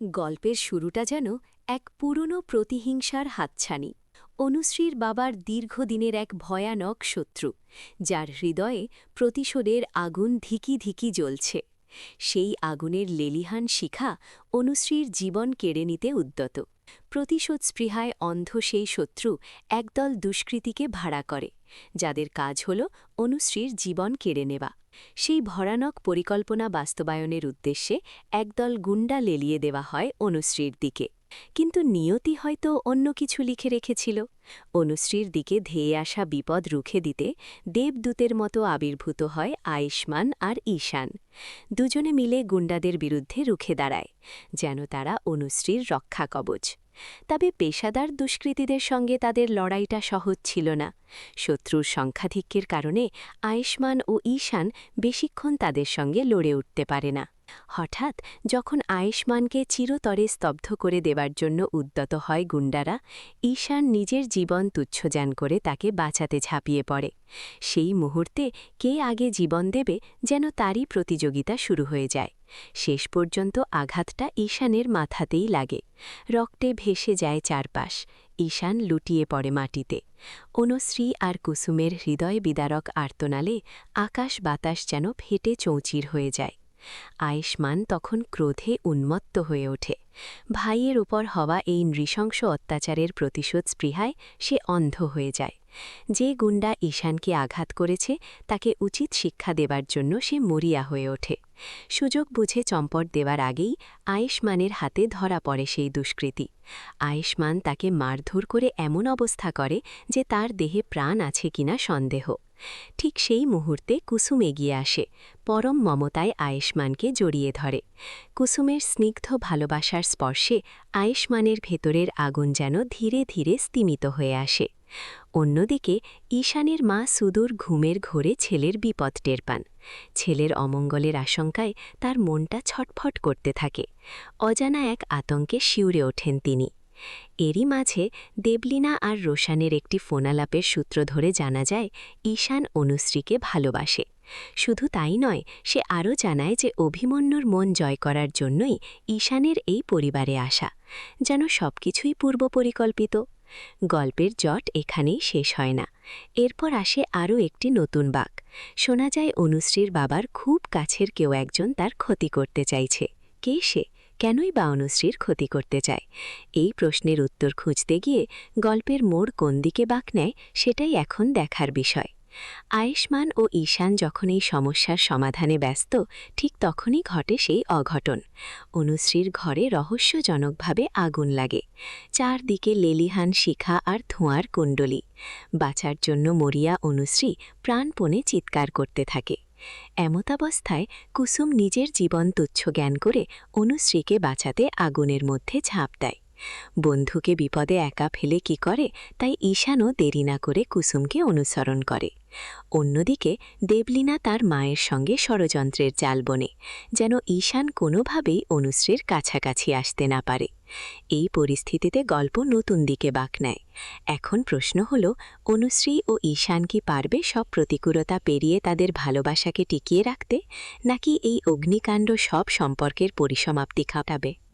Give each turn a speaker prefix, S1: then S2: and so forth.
S1: গল্পের শুরুটা যেন এক পুরনো প্রতিহিংসার হাতছানি, অনুশ্রীর বাবার দীর্ঘদিনের এক ভয়ানক শত্রু, যার হৃদয়ে প্রতিশোধের আগুন ধিকি ধিকি জ্বলছে। সেই আগুনের লেলিহান শিখা অনুশ্রীর জীবন কেড়ে নিতে উদ্যত। প্রতিশোধ স্পৃহায় অন্ধ সেই শত্রু একদল দুষ্কৃতীকে ভাড়া করে, যাদের কাজ হল অনুশ্রীর জীবন কেড়ে নেওয়া। সেই ভরানক পরিকল্পনা বাস্তবায়নের উদ্দেশ্যে একদল গুন্ডা লেলিয়ে দেওয়া হয় অনুশ্রীর দিকে। কিন্তু নিয়তি হয়তো অন্য কিছু লিখে রেখেছিল। অনুশ্রীর দিকে ধেয়ে আসা বিপদ রুখে দিতে দেবদূতের মতো আবির্ভূত হয় আয়ুষ্মান আর ঈশান। দুজনে মিলে গুন্ডাদের বিরুদ্ধে রুখে দাঁড়ায়, যেন তারা অনুশ্রীর রক্ষা কবচ তবে পেশাদার দুষ্কৃতীদের সঙ্গে তাদের লড়াইটা সহজ ছিল না। শত্রুর সংখ্যাধিক্যের কারণে আয়ুষ্মান ও ঈশান বেশিক্ষণ তাদের সঙ্গে লড়ে উঠতে পারে না। হঠাৎ যখন আয়ুষ্মানকে চিরতরে স্তব্ধ করে দেবার জন্য উদ্যত হয় গুন্ডারা, ঈশান নিজের জীবন তুচ্ছযান করে তাকে বাঁচাতে ঝাঁপিয়ে পড়ে। সেই মুহূর্তে কে আগে জীবন দেবে যেন তারই প্রতিযোগিতা শুরু হয়ে যায়। শেষ পর্যন্ত আঘাতটা ঈশানের মাথাতেই লাগে। রক্তে ভেসে যায় চারপাশ। ঈশান লুটিয়ে পড়ে মাটিতে। অনুশ্রী আর কুসুমের হৃদয় বিদারক আর্তনালে আকাশ বাতাস যেন ফেটে চৌচির হয়ে যায়। আয়ুষ্মান তখন ক্রোধে উন্মত্ত হয়ে ওঠে। ভাইয়ের উপর হওয়া এই নৃশংস অত্যাচারের প্রতিশোধ স্পৃহায় সে অন্ধ হয়ে যায়। যে গুন্ডা ঈশানকে আঘাত করেছে, তাকে উচিত শিক্ষা দেবার জন্য সে মরিয়া হয়ে ওঠে। সুযোগ বুঝে চম্পট দেওয়ার আগেই আয়ুষ্মানের হাতে ধরা পড়ে সেই দুষ্কৃতি। আয়ুষ্মান তাকে মারধর করে এমন অবস্থা করে যে তার দেহে প্রাণ আছে কিনা সন্দেহ। ঠিক সেই মুহূর্তে কুসুম এগিয়ে আসে, পরম মমতায় আয়ুষ্মানকে জড়িয়ে ধরে। কুসুমের স্নিগ্ধ ভালোবাসার স্পর্শে আয়ুষ্মানের ভেতরের আগুন যেন ধীরে ধীরে স্তিমিত হয়ে আসে। অন্যদিকে, ঈশানের মা সুদূর ঘুমের ঘোরে ছেলের বিপদ টের পান। ছেলের অমঙ্গলের আশঙ্কায় তার মনটা ছটফট করতে থাকে। অজানা এক আতঙ্কে শিউরে ওঠেন তিনি। এরই মাঝে দেবলিনা আর রোশানের একটি ফোনালাপের সূত্র ধরে জানা যায়, ঈশান অনুশ্রীকে ভালোবাসে। শুধু তাই নয়, সে আরও জানায় যে অভিমন্যুর মন জয় করার জন্যই ঈশানের এই পরিবারে আসা। যেন সবকিছুই পূর্ব পরিকল্পিত গল্পের জট এখানেই শেষ হয় না। এরপর আসে আরও একটি নতুন বাক শোনা যায় অনুশ্রীর বাবার খুব কাছের কেউ একজন তার ক্ষতি করতে চাইছে। কে সে? কেনই বা অনুশ্রীর ক্ষতি করতে চায়? এই প্রশ্নের উত্তর খুঁজতে গিয়ে গল্পের মোড় কোন দিকে বাক নেয় সেটাই এখন দেখার বিষয়। আয়ুষ্মান ও ঈশান যখন এই সমস্যার সমাধানে ব্যস্ত, ঠিক তখনই ঘটে সেই অঘটন। অনুশ্রীর ঘরে রহস্যজনকভাবে আগুন লাগে। চারদিকে লেলিহান শিখা আর ধোঁয়ার কুণ্ডলী। বাঁচার জন্য মরিয়া অনুশ্রী প্রাণপণে চিৎকার করতে থাকে। এমতাবস্থায় কুসুম নিজের জীবন তুচ্ছ জ্ঞান করে অনুশ্রীকে বাঁচাতে আগুনের মধ্যে ঝাঁপ দেয়। বন্ধুকে বিপদে একা ফেলে কি করে, তাই ঈশানও দেরি না করে কুসুমকে অনুসরণ করে। অন্যদিকে দেবলীনা তার মায়ের সঙ্গে ষড়যন্ত্রের জাল বনে, যেন ঈশান কোনোভাবেই অনুশ্রীর কাছাকাছি আসতে না পারে। এই পরিস্থিতিতে গল্প নতুন দিকে বাক নেয়। এখন প্রশ্ন হল, অনুশ্রী ও ঈশান কি পারবে সব প্রতিকূলতা পেরিয়ে তাদের ভালোবাসাকে টিকিয়ে রাখতে, নাকি এই অগ্নিকাণ্ড সব সম্পর্কের পরিসমাপ্তি খাটাবে?